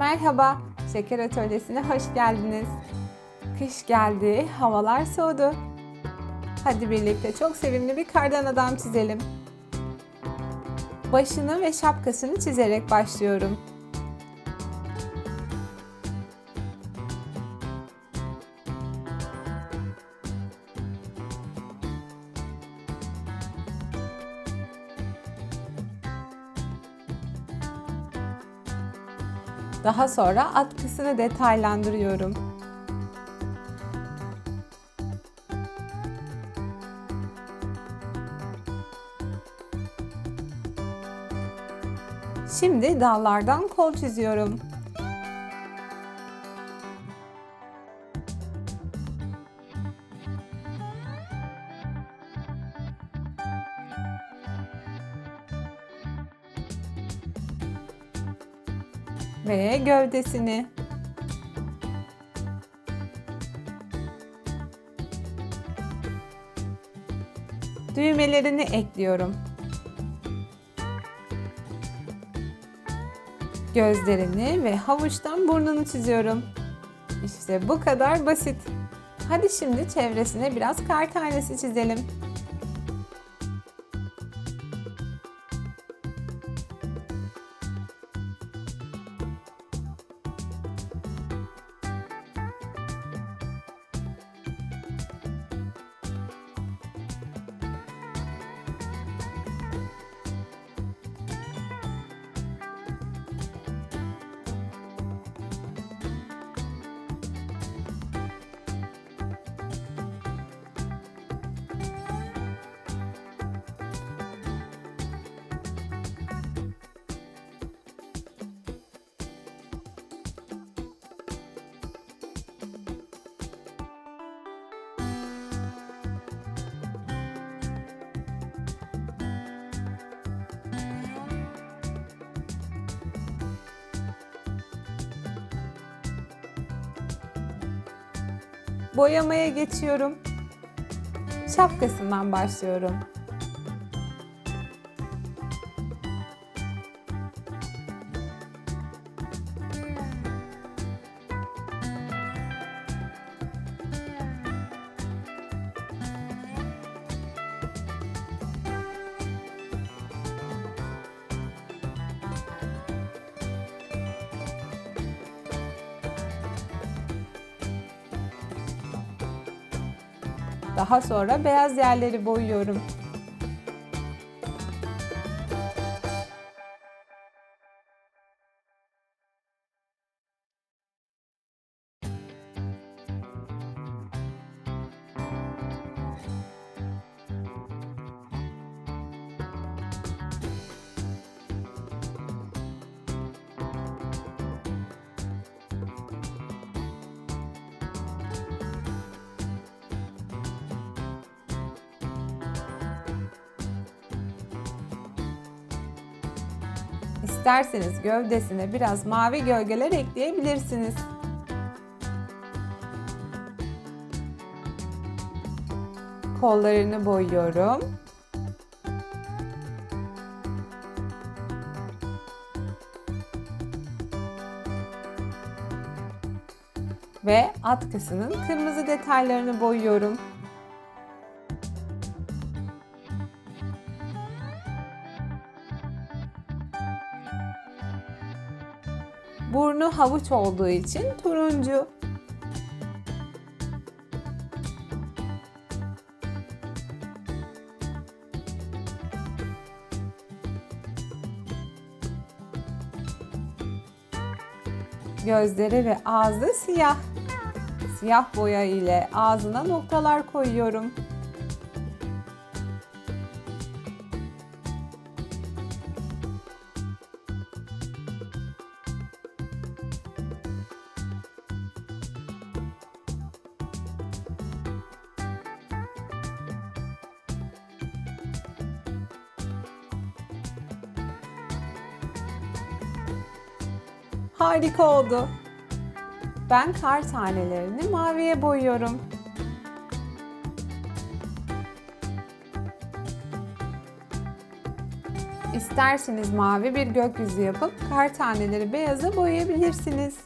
Merhaba, Şeker Atölyesi'ne hoş geldiniz. Kış geldi, havalar soğudu. Hadi birlikte çok sevimli bir kardan adam çizelim. Başını ve şapkasını çizerek başlıyorum. Daha sonra atkısını detaylandırıyorum. Şimdi dallardan kol çiziyorum. Ve gövdesini. Düğmelerini ekliyorum. Gözlerini ve havuçtan burnunu çiziyorum. İşte bu kadar basit. Hadi şimdi çevresine biraz kar tanesi çizelim. Boyamaya geçiyorum. Şapkasından başlıyorum. Daha sonra beyaz yerleri boyuyorum. İsterseniz gövdesine biraz mavi gölgeler ekleyebilirsiniz. Kollarını boyuyorum. Ve atkısının kırmızı detaylarını boyuyorum. Burnu havuç olduğu için turuncu. Gözleri ve ağzı siyah. Siyah boya ile ağzına noktalar koyuyorum. Harika oldu. Ben kar tanelerini maviye boyuyorum. İsterseniz mavi bir gökyüzü yapıp kar taneleri beyaza boyayabilirsiniz.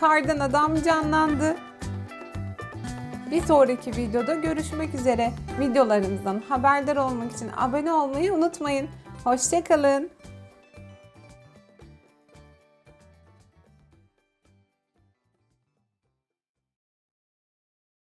Kardan adam canlandı. Bir sonraki videoda görüşmek üzere. Videolarımızdan haberdar olmak için abone olmayı unutmayın. Hoşçakalın.